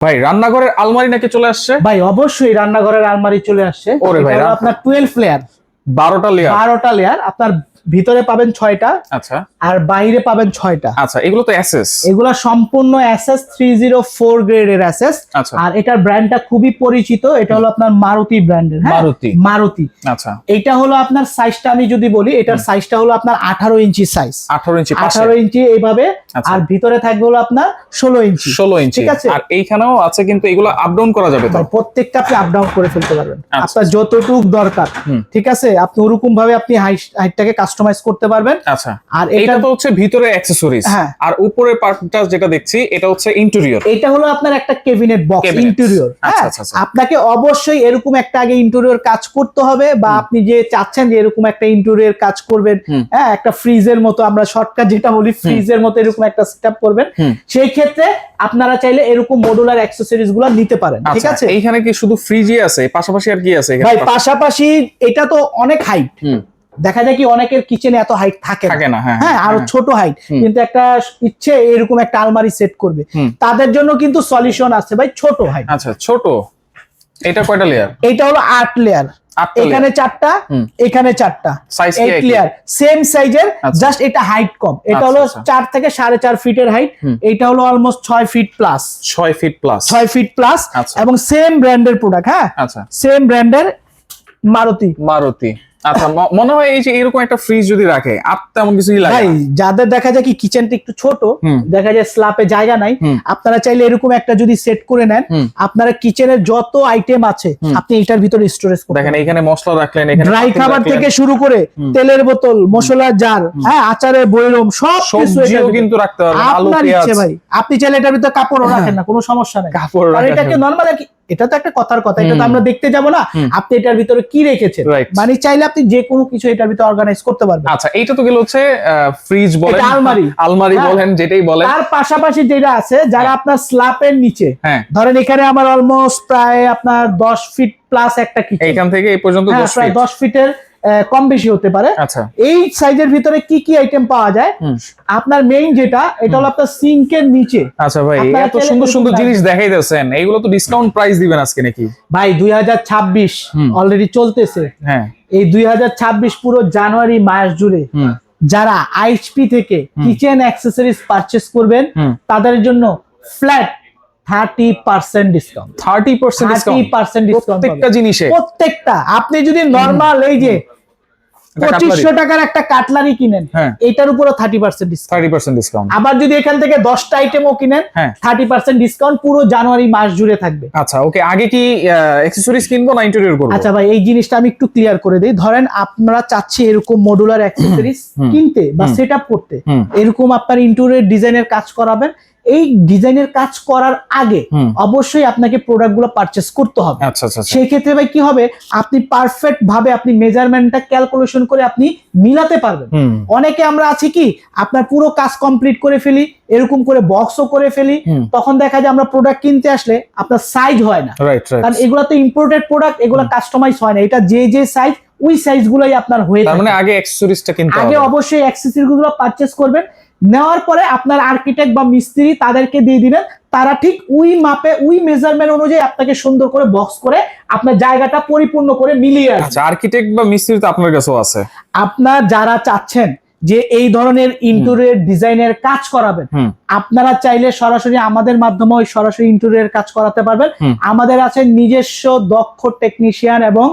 ভাই রান্নাঘরের আলমারি নাকি চলে আসছে? ভাই অবশ্যই রান্নাঘরের আলমারি চলে আসছে। ওরে ভাই, আপনার টুয়েলভ লেয়ার বারোটা লেয়ার বারোটা লেয়ার আপনার ভিতরে পাবেন ছয়টা আচ্ছা। আর বাইরে পাবেন ছয়টা। আচ্ছা এগুলো তো অ্যাসেস এগুলা সম্পূর্ণ অ্যাসেস থ্রি জিরো ফোর গ্রেডের অ্যাসেস আর এটার ব্র্যান্ডটা খুবই পরিচিত এটা হলো আপনার মারুতি ব্র্যান্ডের মারুতি। মারুতি। আচ্ছা। এটা হলো আপনার সাইজটা আমি যদি বলি এটার সাইজটা হলো আপনার আঠারো ইঞ্চি সাইজ আঠারো ইঞ্চি আঠারো ইঞ্চি এইভাবে আচ্ছা। আর ভিতরে থাকবে হলো আপনার ষোলো ইঞ্চি। ষোলো ইঞ্চি। ঠিক আছে। আর এইখানেও আছে কিন্তু এগুলো আপ ডাউন করা যাবে তো? প্রত্যেকটা আপনি আপ ডাউন করে ফেলতে পারবেন। আচ্ছা। আপনার যতটুক দরকার। ঠিক আছে? আপনি ওরকম ভাবে আপনি হাইটটাকে কাস্টমাইজ করতে পারবেন। আচ্ছা। আর এটা তো হচ্ছে ভিতরে অ্যাক্সেসরিজ হ্যাঁ। আর উপরের পার্টটা যেটা দেখছি এটা হচ্ছে ইন্টেরিয়র এটা হলো আপনার একটা কেবিনেট বক্স। ইন্টেরিয়র। আপনাকে অবশ্যই এরকম একটা আগে ইন্টেরিয়র কাজ করতে হবে বা আপনি যে চাচ্ছেন যে এরকম একটা ইন্টেরিয়র কাজ করবেন হ্যাঁ? একটা ফ্রিজের মতো আমরা শর্টকাট যেটা বলি ফ্রিজের মতো এরকম একটা সেটআপ করবেন। সেই ক্ষেত্রে আপনারা চাইলে এরকম মডুলার অ্যাক্সেসরিজগুলো নিতে পারেন ঠিক আচ্ছা আছে? এইখানে কি শুধু ফ্রিজই আছে? পাশাপাশি আর কি আছে ভাই পাশাপাশি এটা তো অনেক হাইট দেখা যায় কি অনেকের কিচেনে এত হাইট থাকে না। থাকে না হ্যাঁ হ্যাঁ আরও হ্যাঁ। ছোট হাইট কিন্তু একটা ইচ্ছে এরকম একটা আলমারি সেট করবে। তাদের জন্য কিন্তু সলিউশন আছে ভাই ছোট হাইট আচ্ছা ছোট। এটা কয়টা লেয়ার এটা হলো আট লেয়ার এখানে চারটা এখানে চারটা। সাইজ এইট লেয়ার সেম সাইজের। জাস্ট এটা হাইট কম। এটা আচ্ছা, হলো আচ্ছা। চার থেকে সাড়ে চার ফিটের হাইট এটা হলো অলমোস্ট ছয় ফিট প্লাস ছয় ফিট প্লাস ছয় ফিট প্লাস আচ্ছা। এবং সেম ব্র্যান্ডের প্রোডাক্ট হ্যাঁ? আচ্ছা। সেম ব্র্যান্ডের মারুতি। মারুতি। আচ্ছা মনে হয় এই যে এরকম একটা ফ্রিজ যদি রাখে আর তেমন কিছুই লাগে ভাই যাদের দেখা যায় কি কিচেনটা একটু ছোট দেখা যায় স্ল্যাপে জায়গা নাই আপনারা চাইলে এরকম একটা যদি সেট করে নেন। আপনারা কিচেনের যত আইটেম আছে আপনি এটার ভিতরে স্টোরেজ করতে দেখেন এখানে মশলা রাখলেন এখানে ড্রাই খাবার থেকে শুরু করে তেলের বোতল মশলার জার হ্যাঁ আচারের বৈরম সব কিছু। কিন্তু রাখতে পারবেন আলু আপনার পেঁয়াজ। ভাই। আপনি চাইলে এটার ভিতরে কাপড়ও রাখেন না কোনো সমস্যা নেই। কাপড় এটাকে যাবে। নর্মাল আর কি এটা তো একটা কথার কথা এটা তো আমরা দেখতে যাব না। আপনি এটার ভিতরে কি রেখেছেন. মানে চাইলে আপনি যে কোনো কিছু এটার ভিতরে অর্গানাইজ করতে পারবেন। আচ্ছা এইটা তো গেল হচ্ছে ফ্রিজ বলেন আলমারি। আলমারি হ্যাঁ। বলেন যেটাই বলেন। তার পাশাপাশি যেটা আছে যারা আপনার স্ল্যাপের নিচে হ্যাঁ। ধরেন এখানে আমার অলমোস্ট প্রায় আপনার দশ ফিট প্লাস একটা কিচেন এখান থেকে এই পর্যন্ত হ্যাঁ দশ প্রায় feet। দশ ফিটের কম বেশি হতে পারে। আচ্ছা। এই সাইজের ভিতরে কি কি আইটেম পাওয়া যায়? আপনার মেইন যেটা এটা হলো আপনার সিঙ্কের নিচে। আচ্ছা ভাই এত সুন্দর সুন্দর জিনিস দেখাই দিয়েছেন। এইগুলো তো ডিসকাউন্ট প্রাইস দিবেন আজকে নাকি? ভাই দুই হাজার ছাব্বিশ হুম। অলরেডি চলতেছে। হ্যাঁ। এই দুই হাজার ছাব্বিশ পুরো জানুয়ারি মাস জুড়ে যারা আইএসপি থেকে কিচেন অ্যাক্সেসরিজ পারচেস করবেন তাদের জন্য flat thirty percent discount thirty percent thirty discount percent discount প্রত্যেকটা জিনিসে। প্রত্যেকটা। আপনি যদি নর্মাল এই যে পঁচিশশো টাকার একটা কাটলারি কিনেন হ্যাঁ। এটার উপরে thirty percent discount thirty percent discount আবার যদি এখান থেকে দশটা আইটেমও কিনেন হ্যাঁ। থার্টি পার্সেন্ট ডিসকাউন্ট পুরো জানুয়ারি মাস জুড়ে থাকবে। আচ্ছা ওকে আগে কি অ্যাক্সেসরিজ কিনবো না ইন্টেরিয়র করব? আচ্ছা ভাই এই জিনিসটা আমি একটু ক্লিয়ার করে দিই। ধরেন আপনারা চাচ্ছি এরকম মডুলার অ্যাক্সেসরিজ কিনতে বা। সেট করতে। এরকম আপনার ইন্টেরিয়র ডিজাইনের কাজ করাবেন। এই ডিজাইনের কাজ করার আগে অবশ্যই আপনাকে প্রোডাক্টগুলো পারচেস করতে হবে। আচ্ছা আচ্ছা আচ্ছা। সেই ক্ষেত্রে ভাই কি হবে? আপনি পারফেক্ট ভাবে আপনি মেজারমেন্টটা ক্যালকুলেশন করে আপনি মিলাতে পারবেন। অনেকে আমরা আছি কি আপনার পুরো কাজ কমপ্লিট করে ফেলি এরকম করে বক্সও করে ফেলি তখন দেখা যায় আমরা প্রোডাক্ট কিনতে আসলে আপনার সাইজ হয় না। কারণ এগুলো তো ইম্পোর্টেড প্রোডাক্ট এগুলো কাস্টমাইজ হয় না। এটা যে যে সাইজ ওই সাইজ গুলোই আপনার হয়ে থাকে। মানে আগে অ্যাক্সেসরিজটা কিনতে আগে অবশ্যই অ্যাক্সেসরি গুলো পারচেস করবেন। নেওয়ার পরে আপনার আর্কিটেক্ট বা মিস্ত্রি তাদেরকে দিয়ে দিবেন। তারা ঠিক ওই মাপে ওই মেজারমেন্ট অনুযায়ী আপনাকে সুন্দর করে বক্স করে আপনার জায়গাটা পরিপূর্ণ করে মিলিয়ে আসবে। আচ্ছা আর্কিটেক্ট বা মিস্ত্রি তো আপনার কাছেও আছে। আপনার যারা চাচ্ছেন যে এই ধরনের ইন্টেরিয়র ডিজাইনের কাজ করাবেন আপনারা চাইলে সরাসরি আমাদের মাধ্যমে ওই সরাসরি ইন্টেরিয়র কাজ করাতে পারবেন। আমাদের আছে নিজস্ব দক্ষ টেকনিশিয়ান এবং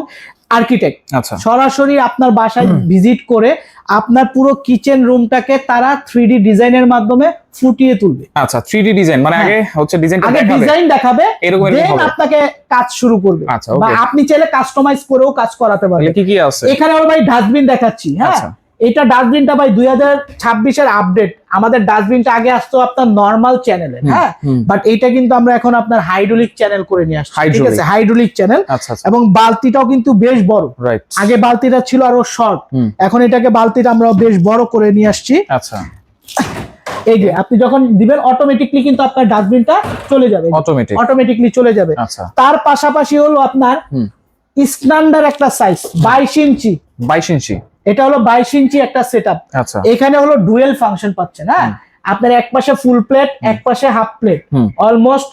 আর্কিটেক্ট আচ্ছা। সরাসরি আপনার বাসায় ভিজিট করে আপনার পুরো কিচেন রুমটাকে তারা থ্রি ডিজাইনের মাধ্যমে ফুটিয়ে তুলবে। আচ্ছা থ্রি ডি ডিজাইন মানে হ্যাঁ। আগে হচ্ছে ডিজাইনটা আগে ডিজাইন দেখাবে দেন আপনাকে কাজ শুরু করবে। আচ্ছা, বা আপনি চাইলে কাস্টমাইজ করেও কাজ করাতে পারবেন। কি কি আছে? এখানে আমরা ভাই ডাস্টবিন দেখাচ্ছি হ্যাঁ। আচ্ছা। এটা ডাস্টবিনটা ভাই দুই হাজার ছাব্বিশের আপডেট আমাদের ডাস্টবিনটা আগে আসতো আপনার নর্মাল চ্যানেলে হ্যাঁ? বাট এইটা কিন্তু আমরা এখন আপনার হাইড্রোলিক চ্যানেল করে নিয়ে আসছি ঠিক আছে? হাইড্রোলিক চ্যানেল আচ্ছা এবং বালতিটাও কিন্তু বেশ বড়। আগে বালতিটা ছিল আরও শর্ট এখন এটাকে বালতিটা আমরা বেশ বড় করে নিয়ে আসছি। আচ্ছা। এই যে আপনি যখন দিবেন অটোমেটিকলি কিন্তু আপনার ডাস্টবিনটা চলে যাবে। অটোমেটিক অটোমেটিকলি চলে যাবে। আচ্ছা। তার পাশাপাশি হলো আপনার। স্ট্যান্ডার্ড একটা সাইজ বাইশ ইঞ্চি। বাইশ ইঞ্চি। এটা হলো বাইশ ইঞ্চি একটা সেট আচ্ছা। এখানে হলো ডুয়েল ফাংশন পাচ্ছেন হ্যাঁ? আপনার এক পাশে ফুল প্লেট এক পাশে হাফ প্লেট। অলমোস্ট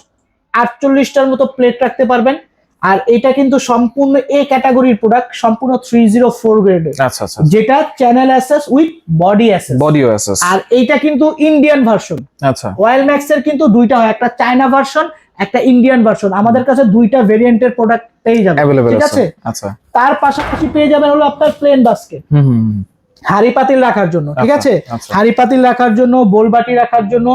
আটচল্লিশটার মতো প্লেট রাখতে পারবেন। আর এটা কিন্তু সম্পূর্ণ এ ক্যাটাগরির প্রোডাক্ট সম্পূর্ণ থ্রি জিরো ফোর গ্রেডের আচ্ছা আচ্ছা যেটা channel SS with body SS body OSS আর এইটা কিন্তু ইন্ডিয়ান ভার্সন আচ্ছা। ওয়েল ম্যাক্স এর কিন্তু দুইটা হয় একটা চায়না ভার্সন একটা ইন্ডিয়ান ভার্সন আমাদের কাছে দুইটা ভেরিয়েন্টের প্রোডাক্ট পেয়ে যাবেন। ঠিক আছে। আচ্ছা। তার পাশাপাশি পেয়ে যাবেন হলো আপনার প্লেন বাস্কেট। হাড়ি পাতিল রাখার জন্য ঠিক আচ্ছা, আছে? আচ্ছা। হাড়ি পাতিল রাখার জন্য বোলবাটি রাখার জন্য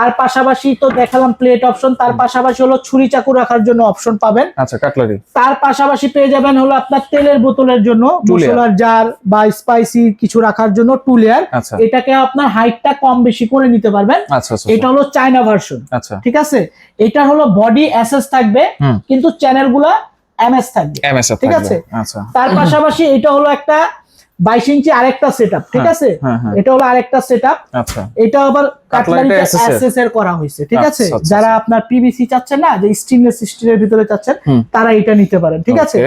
তার পাশাপাশি তো দেখালাম প্লেট অপশন তার পাশাপাশি হলো ছুরি চাকু রাখার জন্য অপশন পাবেন। আচ্ছা কাটলারি তার পাশাপাশি পেয়ে যাবেন হলো আপনার তেলের বোতলের জন্য মশলার জার বা স্পাইসি কিছু রাখার জন্য টু লেয়ার। আচ্ছা। এটাকে আপনার হাইটটা কম বেশি করে নিতে পারবেন। আচ্ছা আচ্ছা এটা হলো চায়না ভার্সন আচ্ছা। ঠিক আছে? এটা হলো বডি অ্যাসেস থাকবে। কিন্তু চ্যানেলগুলা এমএস থাকবে। এমএস ঠিক আছে। আচ্ছা। তার পাশাপাশি এটা হলো একটা বাইশ ইঞ্চি আরেকটা সেট ঠিক হ্যাঁ, আছে? হ্যাঁ হ্যাঁ। এটা হলো আরেকটা সেট আচ্ছা। এটা আবার কাটলারিটা। করা হয়েছে ঠিক আছে? আচ্ছা, আচ্ছা, যারা আপনার পিভিসি চাচ্ছেন না যে স্টেনলেস স্টিলের ভিতরে চাচ্ছেন তারা এটা নিতে পারেন ঠিক আছে?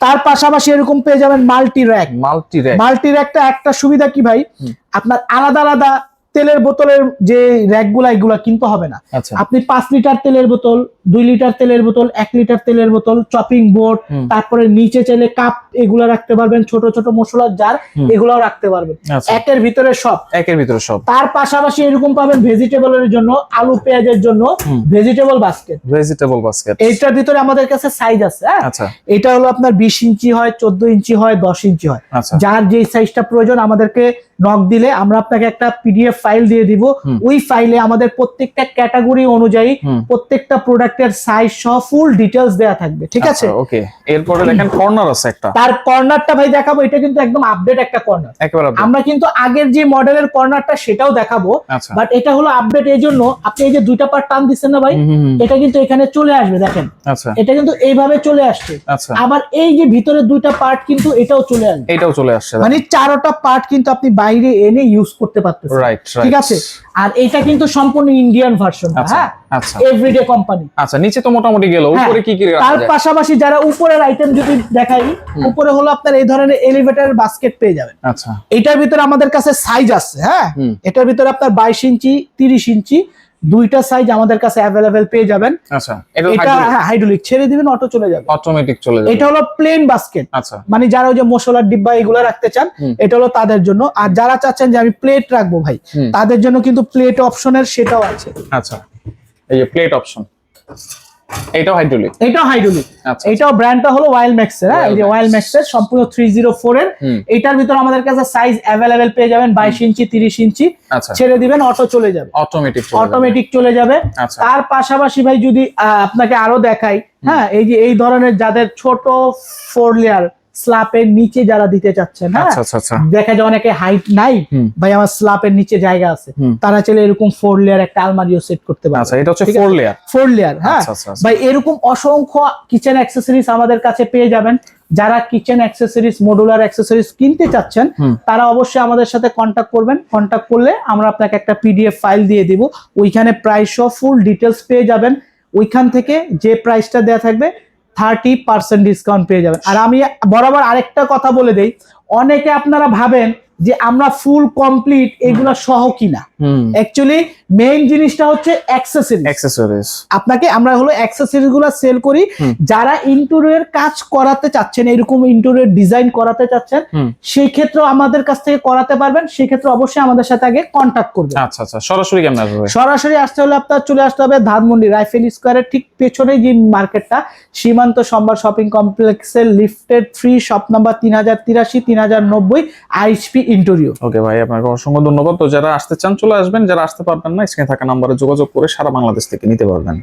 তার পাশাপাশি এরকম পেয়ে যাবেন multi rack multi rack multi র্যাকটা একটা সুবিধা কি ভাই? আপনার আলাদা আলাদা তেলের বোতলের যে র্যাকগুলা এগুলা কিনতে হবে না। আচ্ছা। আপনি পাঁচ লিটার তেলের বোতল দুই লিটার তেলের বোতল এক লিটার তেলের বোতল চপিং বোর্ড তারপরে নিচে চাইলে কাপ এগুলা রাখতে পারবেন ছোট ছোট মশলার জার। এগুলাও রাখতে পারবেন। আচ্ছা। একের ভিতরে সব। একের ভিতরে সব। তার পাশাপাশি এরকম পাবেন ভেজিটেবলের জন্য আলু পেঁয়াজের জন্য ভেজিটেবল বাস্কেট ভেজিটেবল বাস্কেট এইটার ভিতরে আমাদের কাছে সাইজ আছে হ্যাঁ? আচ্ছা। এটা হলো আপনার বিশ ইঞ্চি হয় চোদ্দ ইঞ্চি হয় দশ ইঞ্চি হয়। যার যে সাইজটা প্রয়োজন আমাদেরকে নক দিলে আমরা আপনাকে একটা পিডিএফ ফাইল দিয়ে দিব। ওই ফাইলে আমাদের প্রত্যেকটা ক্যাটাগরি অনুযায়ী প্রত্যেকটা প্রোডাক্টের সাইজ সহ ফুল ডিটেলস দেয়া থাকবে ঠিক আছে? ওকে এরপরে দেখেন কর্নার আছে একটা। তার কর্নারটা ভাই দেখাবো এটা কিন্তু একদম আপডেট একটা কর্নার। আমরা কিন্তু আগের যে মডেলের কর্নারটা সেটাও দেখাবো আচ্ছা। বাট এটা হলো আপডেট এই জন্য আপনি এই যে দুইটা পার্ট টান দিচ্ছেন না ভাই। এটা কিন্তু এখানে চলে আসবে দেখেন। আচ্ছা। এটা কিন্তু এইভাবে চলে আসছে। আচ্ছা। আবার এই যে ভিতরে দুইটা পার্ট কিন্তু এটাও চলে আসবে। এটাও চলে আসছে মানে চারোটা পার্ট কিন্তু আপনি বাইরে এনে ইউজ করতে পারতেছেন। রাইট ঠিক আছে? আর এটা কিন্তু সম্পূর্ণ ইন্ডিয়ান ভার্সন আচ্ছা হ্যাঁ? আচ্ছা। এভরিডে কোম্পানি আচ্ছা নিচে তো মোটামুটি গেল হ্যাঁ, উপরে কি কি তার পাশাপাশি যারা উপরের আইটেম যদি দেখাই উপরে হলো আপনার এই ধরনের এলিভেটর বাস্কেট পেয়ে যাবেন। আচ্ছা। এটার ভিতরে আমাদের কাছে সাইজ আছে হ্যাঁ? এটার ভিতরে আপনার বাইশ ইঞ্চি তিরিশ ইঞ্চি দুইটা সাইজ আমাদের কাছে অ্যাভেলেবেল পেয়ে যাবেন। আচ্ছা। এটা এটা হ্যাঁ হাইড্রোলিক ছেড়ে দিবেন অটো চলে যাবে। অটোমেটিক চলে যাবে। এটা হলো প্লেন বাস্কেট আচ্ছা। মানে যারা ওই যে মশলার ডিব্বা এগুলো রাখতে চান এটা হলো তাদের জন্য। আর যারা চাচ্ছেন যে আমি প্লেট রাখব ভাই তাদের জন্য কিন্তু প্লেট অপশনের সেটাও আছে। আচ্ছা। এই যে প্লেট অপশন এইটাও হাইড্রোলিক এটাও হাইড্রোলিক আচ্ছা এটাও ব্র্যান্ডটা হলো ওয়াইল ম্যাক্সের হ্যাঁ? এই যে ওয়াইল ম্যাক্স এর সম্পূর্ণ থ্রি জিরো ফোর এর। হুম। এটার ভিতরে আমাদের কাছে সাইজ অ্যাভেলেবেল পেয়ে যাবেন বাইশ ইঞ্চি তিরিশ ইঞ্চি। আচ্ছা। ছেড়ে দিবেন অটো চলে যাবে। অটোমেটিক অটোমেটিক চলে যাবে। আচ্ছা। তার পাশাপাশি ভাই যদি আপনাকে আরও দেখাই হ্যাঁ? এই যে এই ধরনের যাদের ছোট ফোর লেয়ার স্ল্যাপের নিচে যারা দিতে চাচ্ছেন হ্যাঁ? আচ্ছা আচ্ছা আচ্ছা। দেখা যায় অনেকে হাইট নাই ভাই আমার স্ল্যাপের নিচে জায়গা আছে। তারা চাইলে এরকম ফোর লেয়ার একটা আলমারিও সেট করতে আচ্ছা এটা হচ্ছে ফোর লেয়ার ফোর লেয়ার হ্যাঁ। ভাই এরকম অসংখ্য কিচেন অ্যাক্সেসরিজ আমাদের কাছে পেয়ে যাবেন। যারা কিচেন অ্যাক্সেসরিজ মডুলার অ্যাক্সেসরিজ কিনতে চাচ্ছেন তারা অবশ্যই আমাদের সাথে কন্ট্যাক্ট করবেন। কন্ট্যাক্ট করলে আমরা আপনাকে একটা পিডিএফ ফাইল দিয়ে দিব। ওইখানে প্রাইস সহ ফুল ডিটেলস পেয়ে যাবেন। ওইখান থেকে যে প্রাইসটা দেওয়া থাকবে থার্টি পার্সেন্ট ডিসকাউন্ট পেয়ে যাবেন। আর আমি বরাবর আরেকটা কথা বলে দেই, অনেকে আপনারা ভাবেন যে আমরা ফুল কমপ্লিট এগুলা সহ কিনা। অ্যাকচুয়ালি মেইন জিনিসটা হচ্ছে অ্যাক্সেসরিজ অ্যাক্সেসরিজ আপনাকে আমরা হলো অ্যাক্সেসরিজগুলো সেল করি। যারা ইন্টেরিয়র কাজ করাতে চাচ্ছেন এরকম ইন্টেরিয়র ডিজাইন করাতে চাচ্ছেন সেই ক্ষেত্রে আমাদের কাছ থেকে করাতে পারবেন। সেই ক্ষেত্রে অবশ্যই আমাদের সাথে আগে কন্ট্যাক্ট করবেন। আচ্ছা আচ্ছা। সরাসরি কেমন আসবে সরাসরি আসতে হলে আপনার চলে আসতে হবে ধানমন্ডি রাইফেল স্কোয়ারের ঠিক পেছনে যে মার্কেটটা। সীমান্ত সম্ভার শপিং কমপ্লেক্সের লিফটেড থ্রি শপ নাম্বার তিন হাজার তিরাশি তিন হাজার নব্বই আইএসপি ইন্টেরিয়র ওকে ভাই, আপনাকে অসংখ্য ধন্যবাদ। তো যারা আসতে চান, চলে আসবেন। যারা আসতে পারবেন না, স্ক্রিনে থাকা নাম্বারে যোগাযোগ করে সারা বাংলাদেশ থেকে নিতে পারবেন।